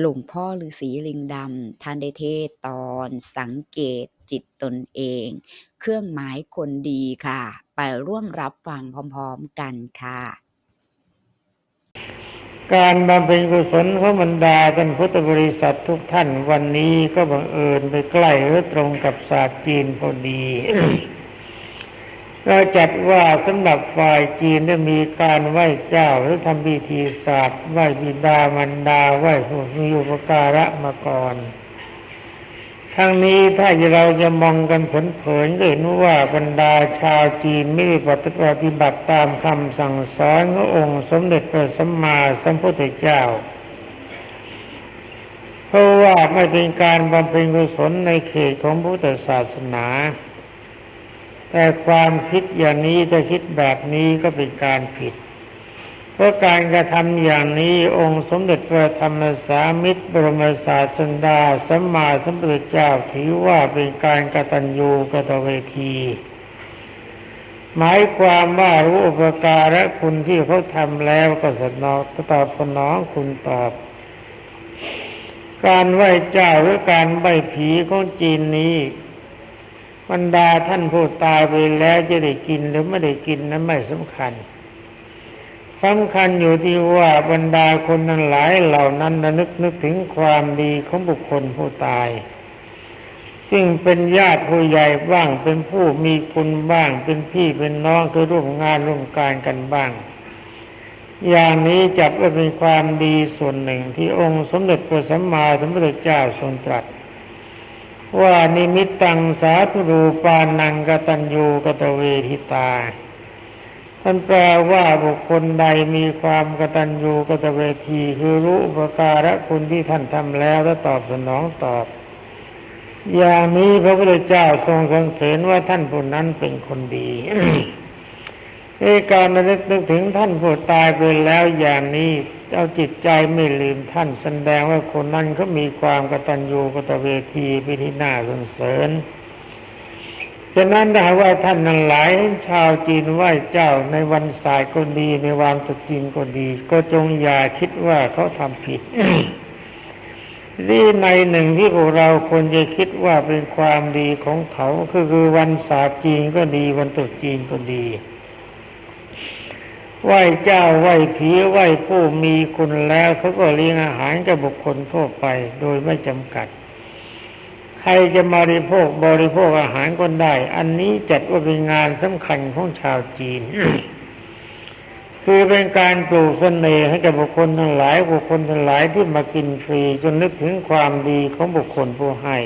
หลวงพ่อฤาษีลิงดำท่านได้เทศตอนสังเกตจิตตนเอง เครื่องหมายคนดีค่ะ ไปร่วมรับฟังพร้อมๆกันค่ะ การบำเพ็ญกุศลของบรรดาท่านพุทธบริษัททุกท่านวันนี้ก็บังเอิญไปใกล้หรือตรงกับศาสตร์จีนพอดี เราจัดว่าสำหรับฝ่ายจีนได้มีการไหว้เจ้าหรือทำพิธีศาสตร์ไหว้บิดามารดาไหว้ผู้มีอุปการะมาก่อนทั้งนี้ถ้าเราจะมองกันเผินๆก็เห็นว่าบรรดาชาวจีนไม่ได้ปฏิบัติตามคำสั่งสอนขององค์สมเด็จพระสัมมาสัมพุทธเจ้า เพราะว่าไม่เป็นการบำเพ็ญกุศลในเขตของพุทธศาสนา แต่ความคิดอย่างนี้ถ้าคิดแบบนี้ก็เป็นการผิด เพราะการกระทำอย่างนี้องค์สมเด็จพระธรรมสามิตรบรมศาสดาสัมมาสัมพุทธเจ้าถือว่าเป็นการกตัญญูกตเวทีหมายความว่ารู้อุปการะคุณที่เขาทำแล้วก็สนองตอบสนองคุณตอบ การไหว้เจ้าหรือการไหว้ผีของจีนนี้ บรรดาท่านผู้ตายไปแล้วจะได้กินหรือไม่ได้กินนั้นไม่สำคัญสำคัญอยู่ที่ว่าบรรดาคนนั้นหลายเหล่านั้นระนึกนึกถึงความดีของบุคคลผู้ตาย ซึ่งเป็นญาติผู้ใหญ่บ้างเป็นผู้มีคุณบ้าง เป็นพี่เป็นน้องคือร่วมงานร่วมการกันบ้าง อย่างนี้จับว่าเป็นความดีส่วนหนึ่งที่องค์สมเด็จพระสัมมาสัมพุทธเจ้าทรงตรัส ว่านิมิตตังสาธุรูปานังกตัญญูกตเวทิตาท่านแปลว่าบุคคลใดมีความกตัญญูกตเวทีคือรู้อุปการะคุณที่ท่านทำแล้วและตอบสนองตอบ อย่างนี้พระพุทธเจ้าทรงสรรเสริญว่าท่านผู้นั้นเป็นคนดีในการระลึกนึกถึงท่านผู้ตายไปแล้วอย่างนี้ เอาจิตใจไม่ลืมท่านแสดงว่าคนนั้นเขามีความกตัญญูกตเวทีไปที่น่าสรรเสริญฉะนั้นถ้าว่าท่านนั้นหลายชาวจีนไหว้เจ้าในวันสายก็ดีในวันตรุษจีนก็ดี ก็จงอย่าคิดว่าเขาทำผิดนี่ในหนึ่งที่พวกเราควรจะคิดว่าเป็นความดีของเขา คือคือวันศาสตร์จีนก็ดีวันตรุษจีนก็ดี ไหว้เจ้าไหว้ผีไหว้ผู้มีคุณแล้วเขาก็เลี้ยงอาหารกับบุคคลทั่วไปโดยไม่จำกัด ใครจะมาบริโภคบริโภคอาหารก็ได้ อันนี้จัดว่าเป็นงานสำคัญของชาวจีน คือเป็นการปลูกเสน่ห์ให้กับบุคคลทั้งหลาย บุคคลทั้งหลายที่มากินฟรีจนนึกถึงความดีของบุคคลผู้ให้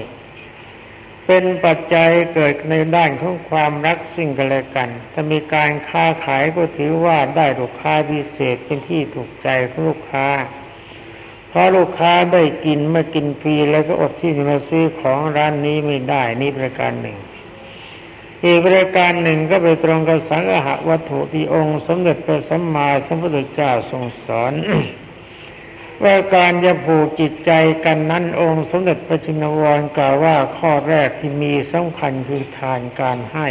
เป็นปัจจัยเกิดในด้านของความรักสิ่งกันและกัน ถ้ามีการค้าขายก็ถือว่าได้ลูกค้าพิเศษเป็นที่ถูกใจของลูกค้า เพราะลูกค้าได้กินเมื่อกินฟรีแล้วก็อดที่จะมาซื้อของร้านนี้ไม่ได้นี่ประการหนึ่ง อีกประการหนึ่งก็ไปตรงกับสังหะวัตถุที่องค์ สมเด็จพระสัมมาสัมพุทธเจ้าทรงสอน ว่าการจะผูกจิตใจกันนั้นองค์สมเด็จพระจินวรกล่าวว่าข้อแรกที่มีสำคัญคือทานการให้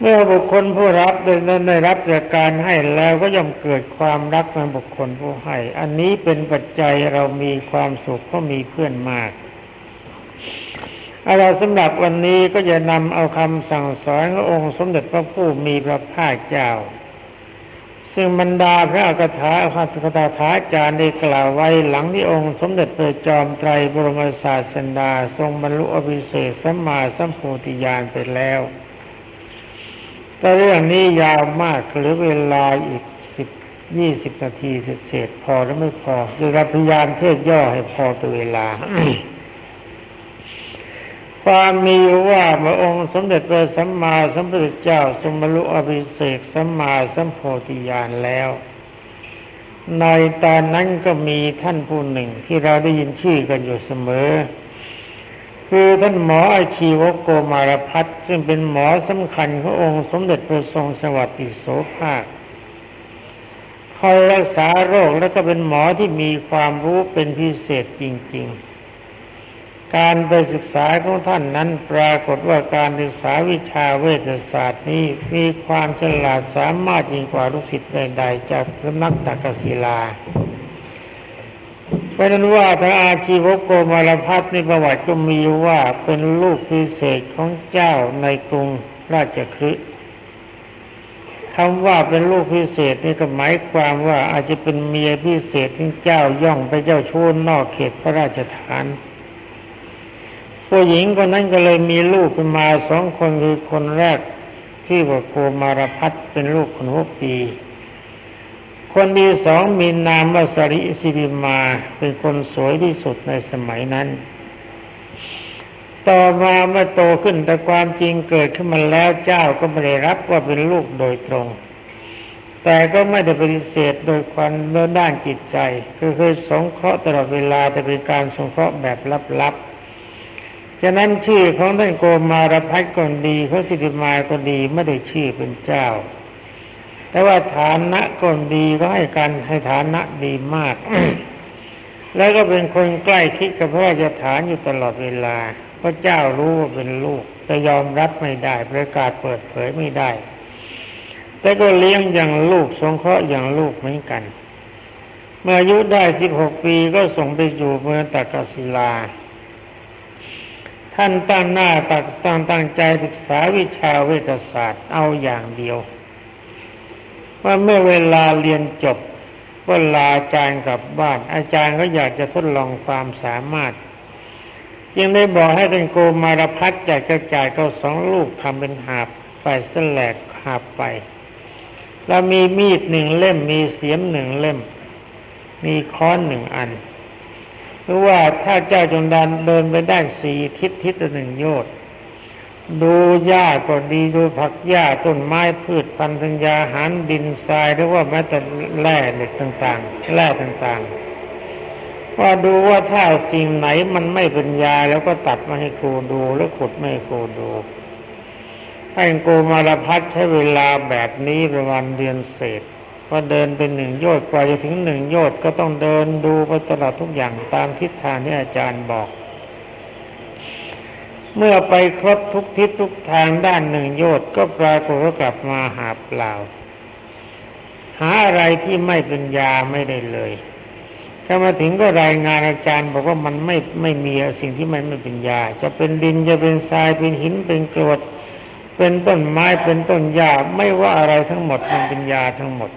เมื่อบุคคลผู้รับได้ได้รับจากการให้แล้วก็ย่อมเกิดความรักในบุคคลผู้ให้ อันนี้เป็นปัจจัยเรามีความสุขเพราะมีเพื่อนมากอะไรสำหรับวันนี้ก็จะนำเอาคำสั่งสอนขององค์สมเด็จพระผู้มีพระภาคเจ้า ซึ่งบรรดาพระคาถาพระคาถาจารย์ได้กล่าวไว้หลังที่องค์สมเด็จพระจอมไตรบรมศาสดาทรงบรรลุอภิเศษสัมมาสัมโพธิญาณไปแล้ว แต่เรื่องนี้ยาวมากหรือเวลาอีกสิบยี่สิบนาทีเศษพอหรือไม่พอคือเราพยายามเทศย่อให้พอตัวเวลา ความมีว่าเมื่องค์สมเด็จพระสัมมาสัมพุทธเจ้าทรงบรรลุอภิเศกสัมมาสัมโพธิญาณแล้ว ในตอนนั้นก็มีท่านผู้หนึ่งที่เราได้ยินชื่อกันอยู่เสมอ คือท่านหมออาชีวโกมารพัฒน์ซึ่งเป็นหมอสำคัญขององค์สมเด็จพระทรงสวัสดิโสภาคคอยรักษาโรคแล้วก็เป็นหมอที่มีความรู้เป็นพิเศษจริง ๆ การไปศึกษาของท่านนั้นปรากฏว่าการศึกษาวิชาเวชศาสตร์นี้มีความฉลาดสามารถยิ่งกว่าลูกศิษย์ใดๆจากสำนักตักศิลาเพราะนั้นว่าพระอาชีวโกมารพัฒในประวัติก็มีว่าเป็นลูกพิเศษของเจ้าในกรุงราชคฤห์คำว่าเป็นลูกพิเศษนี่ก็หมายความว่าอาจจะเป็นเมียพิเศษที่เจ้าย่องไปเจ้าชู้นอกเขตพระราชฐาน ผู้หญิงคนนั้นก็เลยมีลูกเป็นมาสองคนคือคนแรกที่ว่าโกมารพัฒเป็นลูกคนหัวปี คนที่สองมีนามว่าสริสิริมาเป็นคนสวยที่สุดในสมัยนั้น ต่อมาเมื่อโตขึ้นแต่ความจริงเกิดขึ้นมาแล้วเจ้าก็ไม่ได้รับว่าเป็นลูกโดยตรง แต่ก็ไม่ได้ปฏิเสธโดยความดยด้านจิตใจ คือเคยสงเคราะห์ตลอดเวลาแต่เป็นการสงเคราะห์แบบลับๆ ฉะนั้นชื่อของท่านโกมารพัฒน์ก็ดีเขาสิริมาก็ดีไม่ได้ชื่อเป็นเจ้า แต่ว่าฐานะก็ดีก็ให้การให้ฐานะดีมาก แล้วก็เป็นคนใกล้ชิดกับพระราชฐานอยู่ตลอดเวลาพระเจ้ารู้ว่าเป็นลูก แต่ยอมรับไม่ได้ ประกาศเปิดเผยไม่ได้ แต่ก็เลี้ยงอย่างลูกสงเคราะห์อย่างลูกเหมือนกัน เมื่ออายุได้สิบหกปีก็ส่งไปอยู่เมืองตักกศิลา ท่านตั้งหน้าตักตั้งตั้งใจศึกษาวิชาเวชศาสตร์เอาอย่างเดียว ว่าเมื่อเวลาเรียนจบก็ลาอาจารย์กลับบ้าน อาจารย์ก็อยากจะทดลองความสามารถยังได้บอกให้ท่านโกมารพัฒน์จากกระจายเขาสองลูกทำเป็นหาบไฟสแลกหาบไป แล้วมีมีดหนึ่งเล่มมีเสียมหนึ่งเล่ม มีค้อนหนึ่งอัน หรือว่าถ้าเจ้าจงดันเดินไปได้สี่ทิศทิศละหนึ่งโยชน์ดูหญ้าก็ดีดูผักหญ้าต้นไม้พืชพันธุ์ธัญญาหารดินทรายหรือว่าแม้แต่แร่เหล็กต่างๆแร่ต่างๆ ว่าดูว่าถ้าสิ่งไหนมันไม่เป็นยาแล้วก็ตัดมาให้ครูดูแล้วขุดไม่ให้ครูดูท่านโกมารพัฒใช้เวลาแบบนี้ประมาณเดือนเศษ พอเดินเป็นหนึ่งโยชน์กว่าจะถึงหนึ่งโยชน์ก็ต้องเดินดูไปตลอดทุกอย่างตามทิศทางที่อาจารย์บอก เมื่อไปครบทุกทิศทุกทางด้านหนึ่งโยชน์ก็ปรากฏว่ากลับมาหาเปล่า หาอะไรที่ไม่เป็นยาไม่ได้เลยถ้ามาถึงก็รายงานอาจารย์บอกว่ามันไม่ไม่มีสิ่งที่มันไม่เป็นยา จะเป็นดินจะเป็นทรายเป็นหินเป็นกรวด เป็นต้นไม้เป็นต้นหญ้าไม่ว่าอะไรทั้งหมดมันเป็นยาทั้งหมด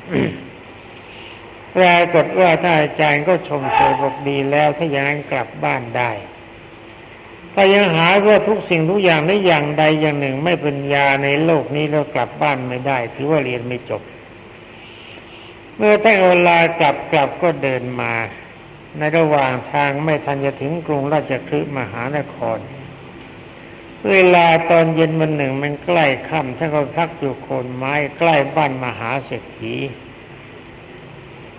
ปรากฏว่าถ้าอาจารย์ก็ชมเชยบอกดีแล้วถ้าอย่างนั้นกลับบ้านได้ถ้ายังหาว่าทุกสิ่งทุกอย่างในอย่างใดอย่างหนึ่งไม่เป็นยาในโลกนี้แล้วกลับบ้านไม่ได้ถือว่าเรียนไม่จบ เมื่อท่านเวลากลับกลับก็เดินมา ในระหว่างทางไม่ทันจะถึงกรุงราชคฤห์มหานคร เวลาตอนเย็นวันหนึ่งมันใกล้ค่ำท่านก็พักอยู่โคนไม้ใกล้บ้านมหาเศรษฐี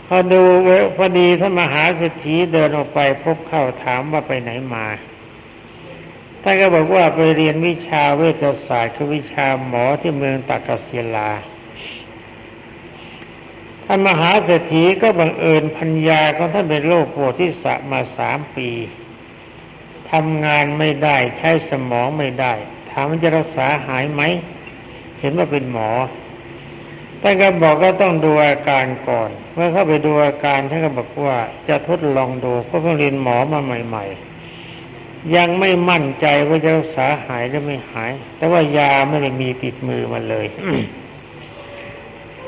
พอดูเวพอดีท่านมหาเศรษฐีเดินออกไปพบเข้าถามว่าไปไหนมาท่านก็บอกว่าไปเรียนวิชาเวชศาสตร์คือวิชาหมอที่เมืองตักกศิลาท่านมหาเศรษฐีก็บังเอิญพัญญาของท่านเป็นโรคปวดที่สะมาสามปี ทำงานไม่ได้ใช้สมองไม่ได้ ถามว่าจะรักษาหายไหม เห็นว่าเป็นหมอท่านก็บอกก็ต้องดูอาการก่อน เมื่อเข้าไปดูอาการท่านก็บอกว่าจะทดลองดูเพราะเพิ่งเรียนหมอมาใหม่ ๆ ยังไม่มั่นใจว่าจะรักษาหายหรือไม่หาย แต่ว่ายาไม่ได้มีติดมือมาเลย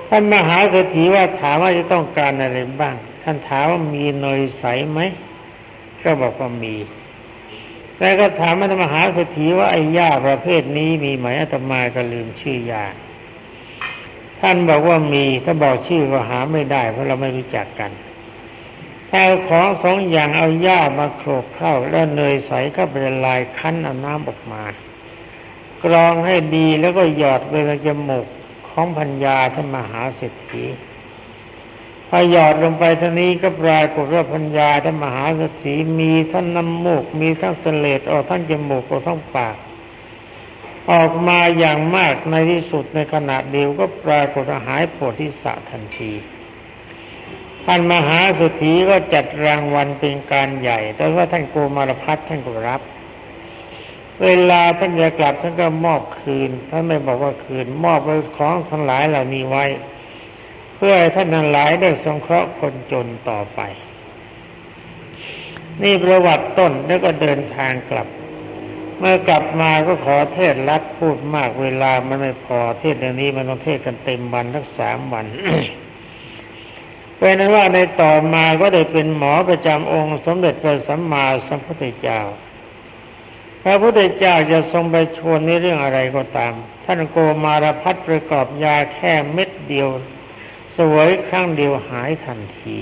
ท่านมหาเศรษฐีว่าถามว่าจะต้องการอะไรบ้าง ท่านถามว่ามีเนยใสไหมก็บอกว่ามี แล้วก็ถามท่านมหาเศรษฐีว่าไอ้ยาประเภทนี้มีไหมอาตมาก็ลืมชื่อยาท่านบอกว่ามีถ้าบอกชื่อก็หาไม่ได้ เพราะเราไม่รู้จักกันถ้าเอาของสองอย่างเอาหญ้ามาโขลกเข้า แล้วเนยใสก็ไปละลายคั้นเอาน้ำออกมา กรองให้ดีแล้วก็หยอดไปในจมูกของพัญญาท่านมหาเศรษฐี อหยอดลงไปท่านี้ก็ปรากฏว่าพัญญาท่านมหาเศรษฐีมีทั้งน้ำมูก มีทั้งเสลดออกทั้งจมูกออกทั้งปาก ออกมาอย่างมากในที่สุดในขณะเดียวก็ปรากฏว่าหายปวดที่สะทันทีท่านมหาเศรษฐีก็จัดรางวัลเป็นการใหญ่ แต่ว่าท่านโกมารพัฒน์ท่านก็รับ เวลาท่านจะกลับท่านก็มอบคืน ท่านไม่บอกว่าคืน มอบไว้ของทั้งหลายเหล่านี้ไว้ พื่อให้ท่านทั้งหลายได้สงเคราะห์คนจนต่อไป นี่ประวัติต้นแล้วก็เดินทางกลับ เมื่อกลับมาก็ขอเทศรัดพูดมากเวลามันไม่พอเทศเรื่องนี้มันต้องเทศกันเต็มวันทั้งสามวันเป็นนั้นว่าในต่อมาก็ได้เป็นหมอประจำองค์สมเด็จพระสัมมาสัมพุทธเจ้า พระพุทธเจ้าจะทรงไปชวนในเรื่องอะไรก็ตาม ท่านโกมารพัฒประกอบยาแค่เม็ดเดียว สวยครั้งเดียวหายทันที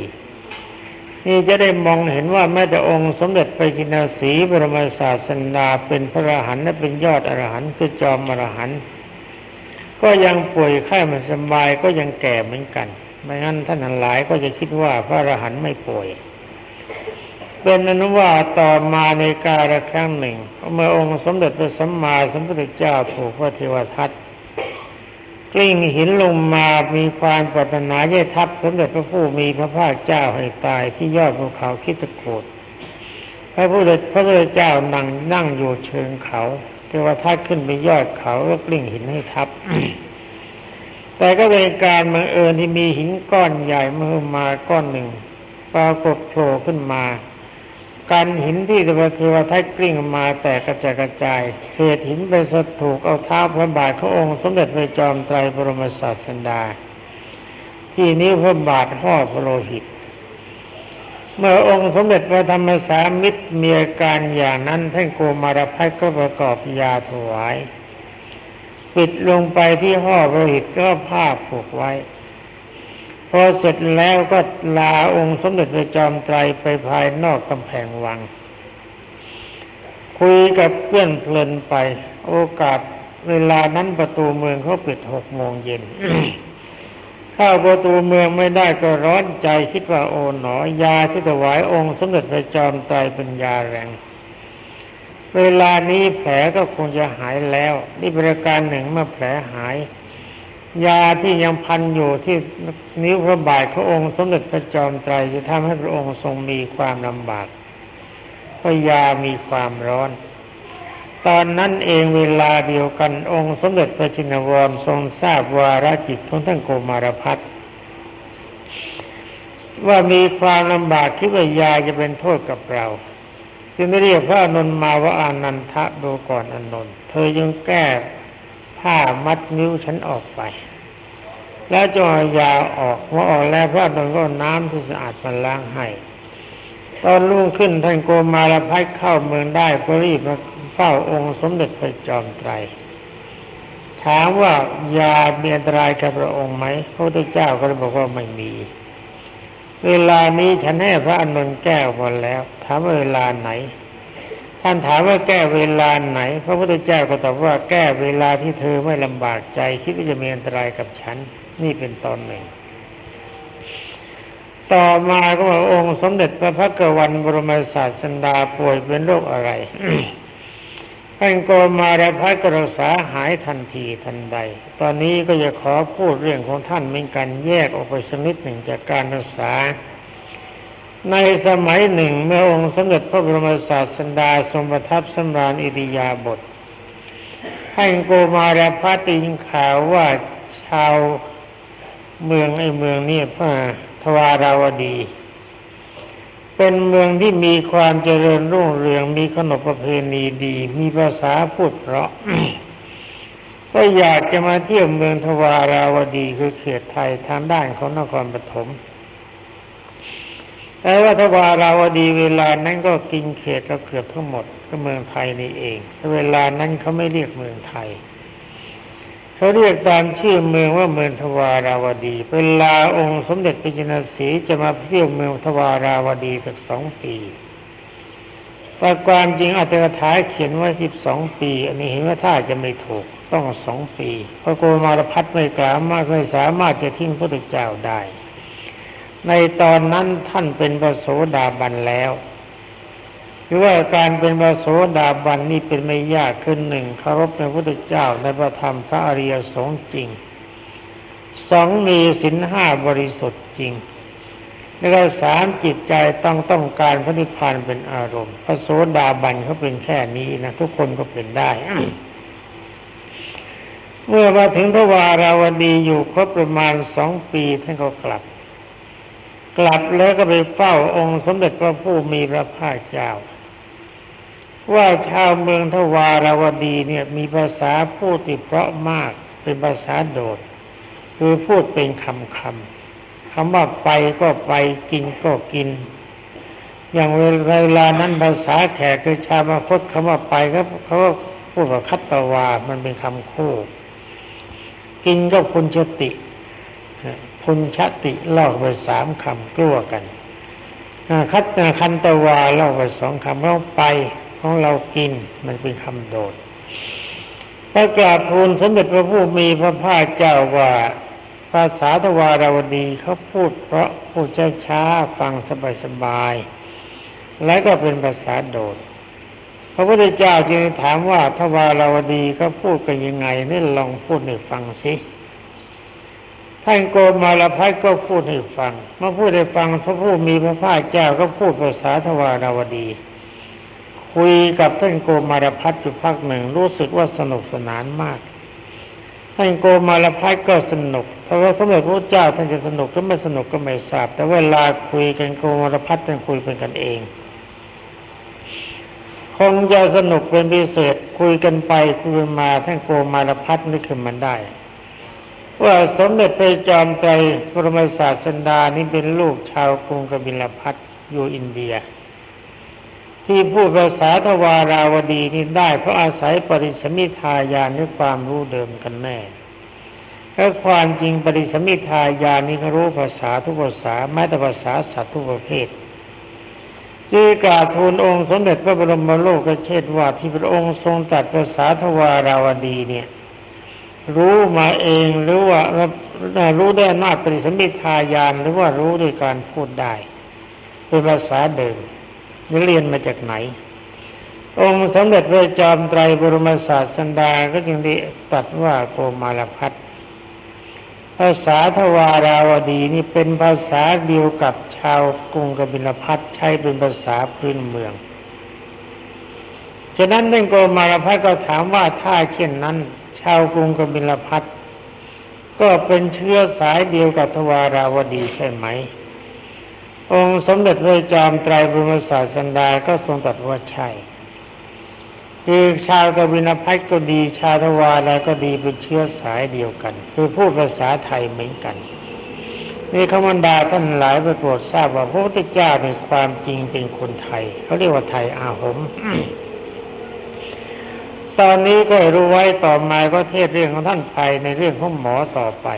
นี่จะได้มองเห็นว่าแม้แต่องค์สมเด็จพระจินาสีบรมศาสดาเป็นพระอรหันต์และเป็นยอดอรหันต์คือจอมอรหันต์ก็ยังป่วยไข้ไม่สบายก็ยังแก่เหมือนกัน ไม่งั้นท่านหลายก็จะคิดว่าพระอรหันต์ไม่ป่วยเป็นอนุว่าต่อมาในกาลครั้งหนึ่ง เมื่อองค์สมเด็จพระสัมมาสัมพุทธเจ้าถูกพระเทวทัต กลิ้งหินลงมามีความปรารถนาจะทับสมเด็จพระผู้มีพระภาคเจ้าให้ตายที่ยอดภูเขาคิดโกดพระพุทธพระพุทธเจ้านั่งนั่งอยู่เชิงเขาเทวทัตขึ้นไปยอดเขาก็กลิ้งหินให้ทับ แต่ก็เป็นการบังเอิญที่มีหินก้อนใหญ่เมื่อมาก้อนหนึ่งปรากฏโผล่ขึ้นมา การหินที่เทวเทวทัตกลิ้งมาแตกกระจายกระจายเศษหินไปสะถูกเอาเท้าพระบาทขององค์สมเด็จพระจอมไตรบรมศาสดาที่นิ้วพระบาทห่อพระโลหิต เมื่อองค์สมเด็จพระธรรมสามิตรมีอาการอย่างนั้นท่านโกมารพัฒก็ประกอบยาถวาย ปิดลงไปที่ห่อพระโลหิตก็ผ้าผูกไว้ พอเสร็จแล้วก็ลาองค์สมเด็จพระจอมไตรไปภายนอกกำแพงวัง คุยกับเพื่อนเพลินไป โอกาสเวลานั้นประตูเมืองเขาปิดหกโมงเย็นเข้าประตูเมืองไม่ได้ก็ร้อนใจคิดว่าโอ๋หนอ ยาที่ถวายองค์สมเด็จพระจอมไตรเป็นยาแรง เวลานี้แผลก็คงจะหายแล้ว นี่ประการหนึ่งเมื่อแผลหาย ยาที่ยังพันอยู่ที่นิ้วพระบาทขององค์สมเด็จพระจอมไตรจะทำให้พระองค์ทรงมีความลำบากเพราะยามีความร้อน ตอนนั้นเองเวลาเดียวกันองค์สมเด็จพระจินวรทรงทราบวาระจิตของท่านโกมารพัฒว่ามีความลำบากคิดว่ายาจะเป็นโทษกับเราจึงได้เรียกพระอนุนมาว่าอานันทะดูก่อนอนุนเธอยังแก้ ผ้ามัดนิ้วฉันออกไป แล้วจอยยาออกเมื่อออกแล้วพระอนุนก็น้ำที่สะอาดมาล้างให้ ตอนรุ่งขึ้นท่านโกมาลพัฒเข้าเมืองได้ก็รีบมาเฝ้าองค์สมเด็จพระจอมไตรถามว่ายามีอันตรายกับพระองค์ไหมพระพุทธเจ้าก็เลยบอกว่าไม่มี เวลานี้ฉันให้พระอนุนแก้วหมดแล้วถามว่าเวลาไหน ท่านถามว่าแก้เวลาไหน พระพุทธเจ้าก็ตอบว่าแก้เวลาที่เธอไม่ลำบากใจ คิดว่าจะมีอันตรายกับฉัน นี่เป็นตอนหนึ่ง ต่อมาก็ว่าองค์สมเด็จพระพักวันบรมศาสดาป่วยเป็นโรคอะไรท่านโกมารพัฒก็รักษาหายทันทีทันใด ตอนนี้ก็จะขอพูดเรื่องของท่านเป็นการแยกออกไปสักนิดหนึ่งจากการรักษา ในสมัยหนึ่งเมื่อองค์สมเด็จพระบรมศาสดาทรงประทับสำราญอิริยาบถท่านโกมารพัฒได้ยินข่าวว่าชาวเมืองไอ้เมืองนี้พระทวาราวดี เป็นเมืองที่มีความเจริญรุ่งเรืองมีขนบประเพณีดี มีภาษาพูดเพราะก็อยากจะมาเที่ยวเมืองทวาราวดีคือเขตไทยทางด้านของนครปฐม แต่ว่าทวาราวดีเวลานั้นก็กินเขตเราเกือบทั้งหมดก็เมืองไทยนี่เองเวลานั้นเขาไม่เรียกเมืองไทยเขาเรียกตามชื่อเมืองว่าเมืองทวาราวดี เวลาองค์สมเด็จพระจินสีจะมาเที่ยวเมืองทวาราวดีสักสองปีแต่ความจริงอัตถกถาเขียนไว้สิบสองปี อันนี้เห็นว่าถ้าจะไม่ถูกต้องสองปี เพราะโกมารพัฒไม่กล้ามากไม่สามารถจะทิ้งพระพุทธเจ้าได้ ในตอนนั้นท่านเป็นพระโสดาบันแล้วคือว่าการเป็นพระโสดาบันนี่เป็นไม่ยากขึ้นหนึ่งเคารพในพระพุทธเจ้าในพระธรรมพระอริยสงฆ์จริงสองมีศีลห้าบริสุทธิ์จริงแล้วก็สามจิตใจต้องต้องการพระนิพพานเป็นอารมณ์ พระโสดาบันเขาเป็นแค่นี้นะทุกคนก็เป็นได้ เมื่อมาถึงพระวาราวดีอยู่ครบประมาณสองปีท่านก็กลับ กลับแล้วก็ไปเฝ้าองค์สมเด็จพระผู้มีพระภาคเจ้า ว่าชาวเมืองทวาราวดีเนี่ยมีภาษาพูดที่เพราะมากเป็นภาษาโดด คือพูดเป็นคำคำคำว่าไปก็ไปกินก็กิน อย่างเวลานั้นภาษาแขกคือชาวมาพดคำว่าไปครับเขาก็พูดว่าคัตตวา มันเป็นคำคู่ กินก็พุนชติ พุนชติเล่าไปสามคำกลัวกันคัตคันตวาเล่าไปสองคำเราไปของเรากินมันเป็นคำโดดประกาศทูลสมเด็จพระผู้มีพระภาคเจ้าว่า ภาษาทวาราวดีเขาพูดเพราะพูดช้าๆฟังสบายๆและก็เป็นภาษาโดดพระพุทธเจ้าจึงถามว่าทวาราวดีเขาพูดกันยังไงนี่ลองพูดให้ฟังสิ ท่านโกมาลพัทก็พูดให้ฟังเมื่อพูดให้ฟังพระผู้มีพระภาคเจ้าก็พูดภาษาทวาราวดี คุยกับท่านโกมารพัฒอยู่พักหนึ่งรู้สึกว่าสนุกสนานมาก ท่านโกมาลพัฒก็สนุกเพราะว่าสมเด็จพระเจ้าท่านจะสนุกก็ไม่สนุกก็ไม่ทราบ แต่เวลาคุยกันโกมารพัฒท่านคุยเป็นกันเองคงจะสนุกเป็นพิเศษคุยกันไปคุยมาท่านโกมารพัฒนึกขึ้นมันได้ ว่าสมเด็จพระจอมไตรปรมศาสดานี่เป็นลูกชาวกรุงกบิลพัทอยู่อินเดีย ที่พูดภาษาทวาราวดีนี่ได้เพราะอาศัยปริสมิทายานด้วยความรู้เดิมกันแน่และความจริงปริสมิทายานนี่เขารู้ภาษาทุกภาษาแม้แต่ภาษาสัตว์ทุกประเภทจึงกาบทูลองค์สมเด็จพระบรมโลกเชษว่าที่พระองค์ทรงตรัสภาษาทวาราวดีเนี่ย รู้มาเองหรือว่ารู้ได้หน้าปริสมิทายานหรือว่ารู้ด้วยการพูดได้เป็นภาษาเดิมเรียนมาจากไหน องค์สมเด็จพระจอมไตรบรมศาสันดาก็จึงได้ตรัสว่าโกมารพัฒภาษาทวาราวดีนี่เป็นภาษาเดียวกับชาวกรุงกบิลพัทใช้เป็นภาษาพื้นเมือง ฉะนั้นท่านโกมารพัฒก็ถามว่าถ้าเช่นนั้น ชาวกรุงกบิลพัทก็เป็นเชื้อสายเดียวกับทวาราวดีใช่ไหม องค์สมเด็จพระจอมไตรบรมศาสดาก็ทรงตรัสว่าใช่คือชาวกบิลพัทก็ดี ชาวทวาราก็ดีเป็นเชื้อสายเดียวกัน คือพูดภาษาไทยเหมือนกันนี่ขมันดาท่านหลายไปโปรดทราบว่าพระพุทธเจ้าในความจริงเป็นคนไทยเขาเรียกว่าไทยอาหม ตอนนี้ก็รู้ไว้ต่อมาก็เทศเรื่องของท่านไปในเรื่องของหมอต่อไป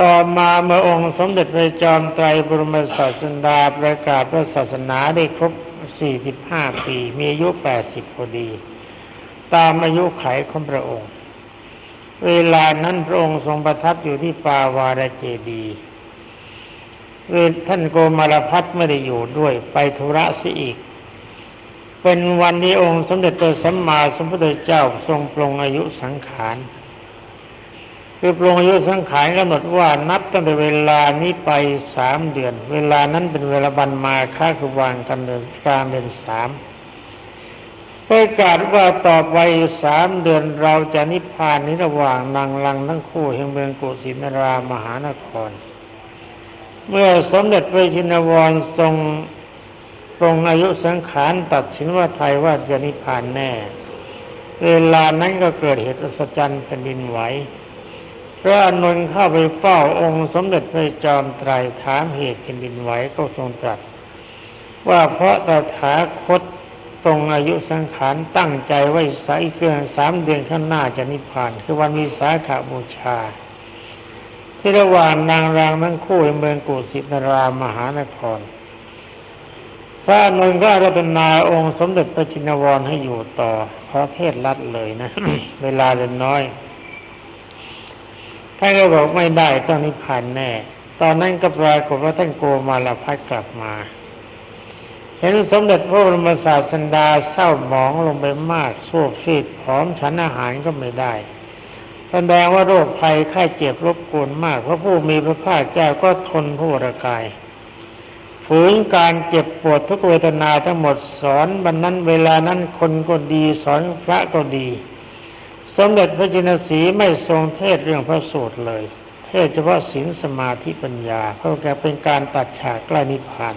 ต่อมาเมื่อองค์สมเด็จพระจอมไตรบรมศาสดาประกาศพระศาสนาได้ครบ 45 ปี มีอายุ 80พอดี ตามอายุไขของพระองค์ เวลานั้นพระองค์ทรงประทับอยู่ที่ปาวาราเจดีท่านโกมารพัฒไม่ได้อยู่ด้วยไปธุระเสียอีก เป็นวันที่องค์สมเด็จตัวสัมมาสัมพุทธเจ้าทรงปรงอายุสังขาร คือปรงอายุสังขารกำหนดว่านับตั้งแต่เวลานี้ไปสามเดือน เวลานั้นเป็นเวลาบันมาค่าคือวางกันเดือนกลางเดือนสามประกาศว่าต่อไปสามเดือนเราจะนิพพานในระหว่างนางลังทั้งคู่แห่งเมืองกุสินารามหานคร เมื่อสมเด็จพระชินวรทรง ปรงอายุสังขารตัดสินว่าไทยว่าจะนิพพานแน่ เวลานั้นก็เกิดเหตุอัศจรรย์แผ่นดินไหวพระอานนท์เข้าไปเฝ้าองค์สมเด็จพระจอมไตรถามเหตุแผ่นดินไหวก็ทรงตรัส ว่าเพราะตถาคตตรงอายุสังขารตั้งใจไว้สายเกินสามเดือนข้างหน้าจะนิพพาน คือวันวิสาขาบูชา ที่ระหว่างนางรางทั้งคู่ในเมืองกุสินารามหานคร พระนนท์ก็รัตนาองค์สมเด็จพระจินวรให้อยู่ต่อเพราะเทศรัดเลยนะ เวลาเล็นน้อยท่านก็บอกไม่ได้ต้องนิพพานแน่ ตอนนั้นก็ปรากฏว่าท่านโกมาลพัดกลับมา เห็นสมเด็จพระบรมศาสดาเศร้าหมองลงไปมากสู้ฟีดผอมฉันอาหารก็ไม่ได้แสดงว่าโรคภัยไข้เจ็บรบกวนมาก เพราะผู้มีพระภาคเจ้าก็ทนผู้ระกาย ฝืนการเจ็บปวดทุกเวทนาทั้งหมดสอนบรรนั้นเวลานั้นคนก็ดีสอนพระก็ดี สมเด็จพระจินสีไม่ทรงเทศเรื่องพระสูตรเลย เทศเฉพาะศีลสมาธิปัญญาเพราะแกเป็นการตัดฉากใกล้นิพพาน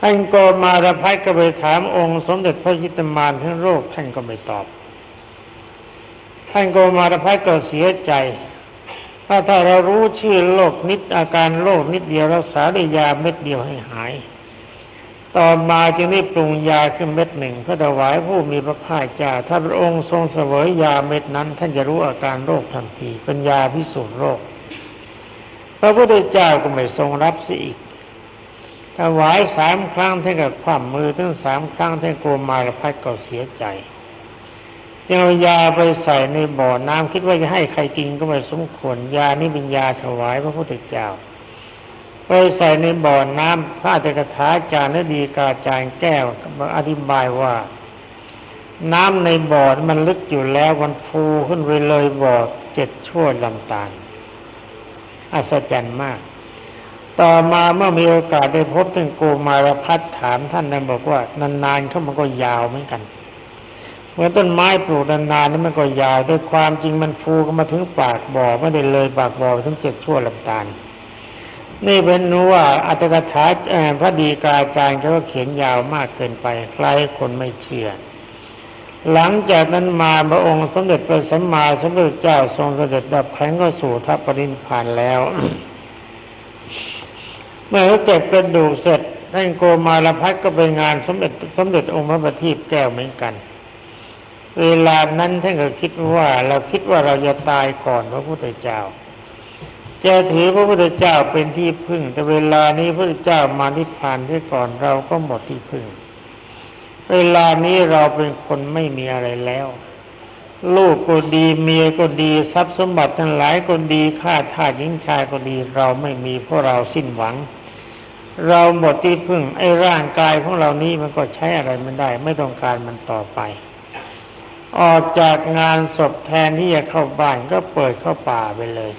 ท่านโกมารพัฒก็ไปถามองค์ สมเด็จพระจิตมารทั้งโรคท่านก็ไม่ตอบ ท่านโกมารพัฒก็เสียใจ ถ้าถ้าเรารู้ชื่อโรคนิดอาการโรคนิดเดียวรักษาด้วยยาเม็ดเดียวให้หาย ต่อมาจึงได้ปรุงยาขึ้นเม็ดหนึ่งเพื่อถวายผู้มีพระภาคเจ้าถ้าพระองค์ทรงเสวยยาเม็ดนั้น ท่านจะรู้อาการโรคทันทีเป็นยาพิสูจน์โรค พระพุทธเจ้าก็ไม่ทรงรับสิอีกถวายสามครั้งท่านกับความมือทั้งสามครั้งท่านโกมารพัฒก็เสียใจ จึงเอายาไปใส่ในบ่อน้ำคิดว่าจะให้ใครกินก็ไม่สมควรยานี้เป็นยาถวายพระพุทธเจ้า ไปใส่ในบ่อน้ำพระเตกถาจารย์ดีกาจารย์แก้วอธิบายว่า น้ำในบ่อมันลึกอยู่แล้วมันฟูขึ้นไปเลยบ่อเจ็ดชั่วลำตาลอัศจรรย์มาก ต่อมาเมื่อมีโอกาสได้พบท่านโกมารพัฒถามท่านนั้นบอกว่านานๆเข้ามันก็ยาวเหมือนกัน เมื่อต้นไม้ปลูกนานๆนี่มันก็ยาวด้วยความจริงมันฟูก็มาถึงปากบ่อไม่ได้เลยปากบ่อถึงเจ็ดชั่วลำตาลนี่เป็นรู้ว่าอัตถกถาพระดีกาจารย์เขาก็เขียนยาวมากเกินไปใครคนไม่เชื่อ หลังจากนั้นมาพระองค์สมเด็จพระสัมมาสัมพุทธเจ้าทรงเสด็จดับแขันก็สู่ทัพปรินพานแล้ว เมื่อเขาเก็บกระดูกเสร็จท่านโกมารพัฒก็ไปงานสมเด็จสมเด็จองค์พระบัณฑิตแก้วเหมือนกัน เวลานั้นท่านก็คิดว่าเราคิดว่าเราจะตายก่อนพระพุทธเจ้าจะถือพระพุทธเจ้าเป็นที่พึ่ง แต่เวลานี้พระพุทธเจ้ามานิพพานที่ก่อนเราก็หมดที่พึ่ง เวลานี้เราเป็นคนไม่มีอะไรแล้ว ลูกก็ดีเมียก็ดีทรัพย์สมบัติทั้งหลายก็ดีข้าทาสหญิงชายก็ดี เราไม่มีเพราะเราสิ้นหวัง เราหมดที่พึ่งไอ้ร่างกายของเรานี้มันก็ใช้อะไรมันได้ ไม่ต้องการมันต่อไป ออกจากงานศพแทนที่จะเข้าบ้านก็เปิดเข้าป่าไปเลย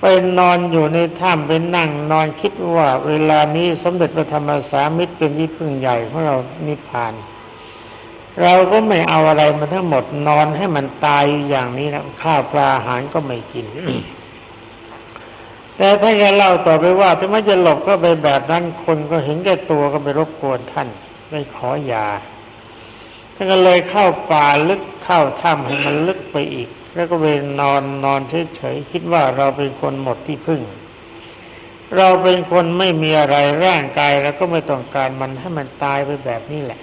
ไปนอนอยู่ในถ้ำไปนั่งนอนคิดว่าเวลานี้สมเด็จพระธรรมสามิตรเป็นที่พึ่งใหญ่ของเรานิพพาน เราก็ไม่เอาอะไรมาทั้งหมดนอนให้มันตายอย่างนี้นะข้าวปลาอาหารก็ไม่กิน แต่ถ้าจะเล่าต่อไปว่าถึงแม้จะหลบก็ไปแบบนั้นคนก็เห็นแก่ตัวก็ไปรบกวนท่านไปขอยา ท่านก็เลยเข้าป่าลึกเข้าถ้ำให้มันลึกไปอีก แล้วก็ไปนอนนอนเฉยๆคิดว่าเราเป็นคนหมดที่พึ่ง เราเป็นคนไม่มีอะไรร่างกายแล้วก็ไม่ต้องการมันให้มันตายไปแบบนี้แหละ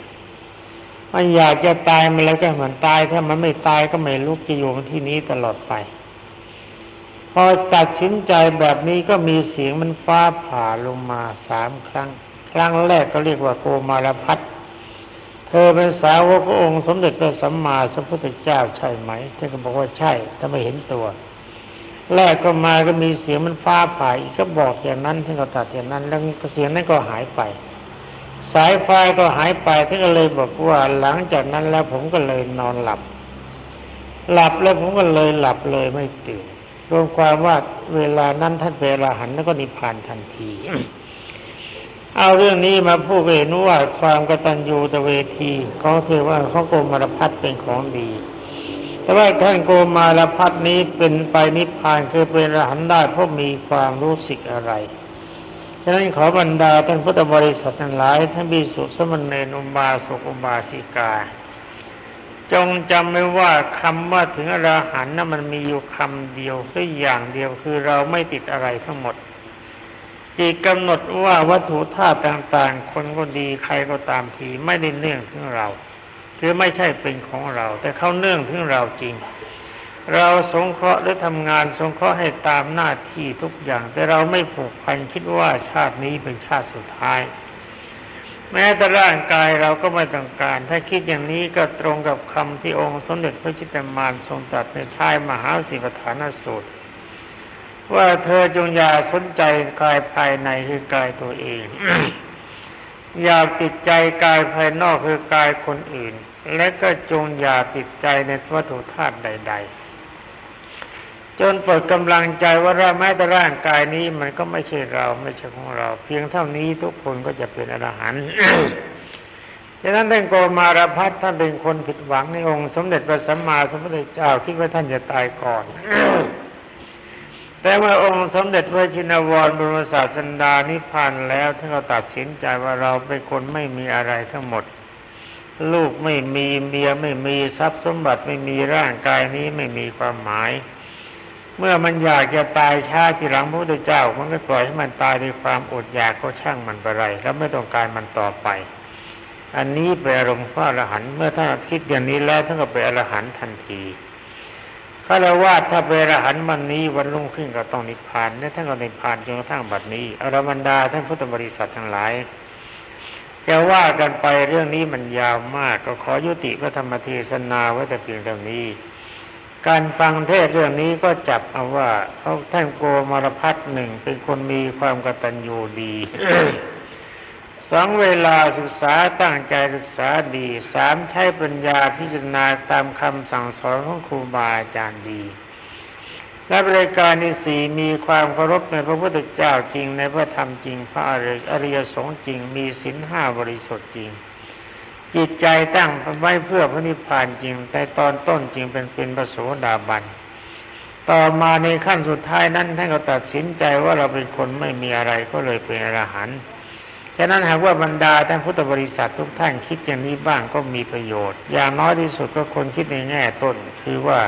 มันอยากจะตายมันแล้วก็ให้มันตายถ้ามันไม่ตายก็ไม่ลุกจะอยู่ที่นี้ตลอดไป พอตัดสินใจแบบนี้ก็มีเสียงมันฟ้าผ่าลงมาสามครั้ง ครั้งแรกก็เรียกว่าโกมารพัฒ เธอเป็นสาวกพระองค์สมเด็จพระสัมมาสัมพุทธเจ้าใช่ไหมท่านก็บอกว่าใช่ถ้าไม่เห็นตัว แรกก็มาก็มีเสียงมันฟ้าผ่าอีกก็บอกอย่างนั้นท่านก็ตัดอย่างนั้นแล้วเสียงนั้นก็หายไป สายไฟก็หายไปท่านก็เลยบอกว่าหลังจากนั้นแล้วผมก็เลยนอนหลับ หลับแล้วผมก็เลยหลับเลยไม่ตื่นรวมความว่าเวลานั้นท่านเป็นอรหันแล้วก็นิพพานทันที เอาเรื่องนี้มาพูดเห็นว่าความกตัญญูตเวทีขอเทว่าขอโกมารพัฒเป็นของดี แต่ว่าท่านโกมารพัฒนี้เป็นไปนิพพานคือเป็นรหันได้เพราะมีความรู้สึกอะไรฉะนั้นขอบรรดาท่านพุทธบริษัททั้งหลายท่านบิสุสมณเณรอุบาสกอุบาสิกา จงจำไว้ว่าคำว่าถึงอรหันต์นั้นมันมีอยู่คำเดียวคืออย่างเดียวคือเราไม่ติดอะไรทั้งหมด จิตกำหนดว่าวัตถุธาตุต่างๆ คนก็ดีใครก็ตามทีไม่ได้เนื่องถึงเราคือไม่ใช่เป็นของเรา แต่เขาเนื่องถึงเราจริง เราสงเคราะห์หรือทำงานสงเคราะห์ให้ตามหน้าที่ทุกอย่าง แต่เราไม่ผูกพันคิดว่าชาตินี้เป็นชาติสุดท้าย แม้แต่ร่างกายเราก็ไม่ต้องการ ถ้าคิดอย่างนี้ก็ตรงกับคำที่องค์สมเด็จพระจิตตมารทรงตรัสในท้ายมหาสิปฐานสูตร ว่าเธอจงอย่าสนใจกายภายในคือกายตัวเอง อย่าติดใจกายภายนอกคือกายคนอื่น และก็จงอย่าติดใจในวัตถุธาตุใด ๆ จนเปิดกำลังใจว่าร่างแม้แต่ร่างกายนี้มันก็ไม่ใช่เราไม่ใช่ของเรา เพียงเท่านี้ทุกคนก็จะเป็นอรหันต์ดังนั้นท่านโกมารพัฒน์ท่านเป็นคนผิดหวังในองค์ สมเด็จพระสัมมาสัมพุทธเจ้าคิดว่าท่านจะตายก่อน แต่เมื่อองค์สมเด็จพระชินวรบรมศาสดานิพพานแล้วท่านก็ตัดสินใจว่าเราเป็นคนไม่มีอะไรทั้งหมด ลูกไม่มีเมียไม่มีทรัพย์สมบัติไม่มีร่างกายนี้ไม่มีความหมาย เมื่อมันอยากจะตายชาทีหลังพระพุทธเจ้า มันก็ปล่อยให้มันตายด้วยความอดอยากก็ช่างมันไปไรแล้วไม่ต้องการมันต่อไป อันนี้เป็นอารมณ์พระอรหันต์เมื่อท่านคิดอย่างนี้แล้วท่านก็เป็นอรหันต์ทันที ข้าราว่าถ้าเป็นอรหันต์วันนี้วันรุ่งขึ้นก็ต้องนิพพานและท่านก็นิพพานจนกระทั่งบัดนี้อรบรรดาท่านพุทธบริษัททั้งหลายจะว่ากันไปเรื่องนี้มันยาวมาก ก็ขอยุติพระธรรมเทศนาไว้แต่เพียงเท่านี้ การฟังเทศเรื่องนี้ก็จับเอาว่าเขาท่านโกมารพัฒน์หนึ่งเป็นคนมีความกตัญญูดี สองเวลาศึกษาตั้งใจศึกษาดีสามใช้ปัญญาพิจารณาตามคำสั่งสอนของครูบาอาจารย์ดี และบริการที่สี่มีความเคารพในพระพุทธเจ้าจริงในพระธรรมจริง พระอริยสงฆ์จริง มีศีลห้าบริสุทธิ์จริง จิตใจตั้งไว้เพื่อพระนิพพานจริง แต่ตอนต้นจริงเป็นเป็นพระโสดาบันต่อมาในขั้นสุดท้ายนั้นท่านก็ตัดสินใจว่าเราเป็นคนไม่มีอะไรก็เลยเป็นอรหันต์ ฉะนั้นหากว่าบรรดาท่านพุทธบริษัททุกท่านคิดอย่างนี้บ้างก็มีประโยชน์ อย่างน้อยที่สุดก็คนคิดในแง่ต้น คือว่า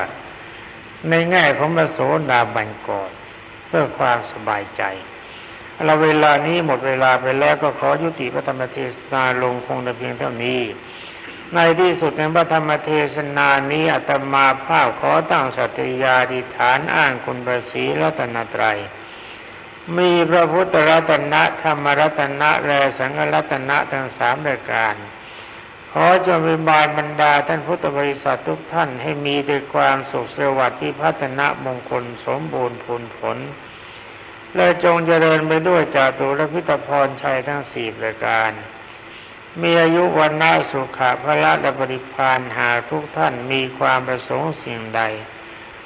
ในแง่ของพระโสดาบันก่อน เพื่อความสบายใจ เราเวลานี้หมดเวลาไปแล้วก็ขอยุติพระธรรมเทศนาลงคงแต่เพียงเท่านี้ ในที่สุดในพระธรรมเทศนานี้อาตมาภาพขอตั้งสัตยาธิฐานอ้างคุณประสีรัตนตรัย มีพระพุทธรัตนะธรรมรัตนะและสังฆรัตนะทั้งสามรายการขอจงเป็นบานบรรดาท่านพุทธบริษัททุกท่านให้มีด้วยความสุขสวัสดิ์ที่พัฒนามงคลสมบูรณ์ผลผล และจงเจริญไปด้วยจาตุรพิตพรชัยทั้งสี่ประการ มีอายุวันนาสุขะพระและบริพานหาทุกท่านมีความประสงค์สิ่งใด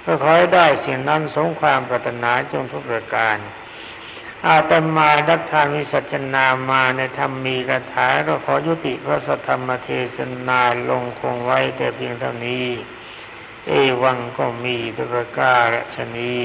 ก็ขอให้ได้สิ่งนั้นสมความปรารถนาจงทุกประการ อาตมาดัชทานิสัจนามาในธรรมมีกถาก็ขอยุติพระสธรรมเทศนาลงคงไว้แต่เพียงเท่านี้ เอวังก็มีตุประการชนี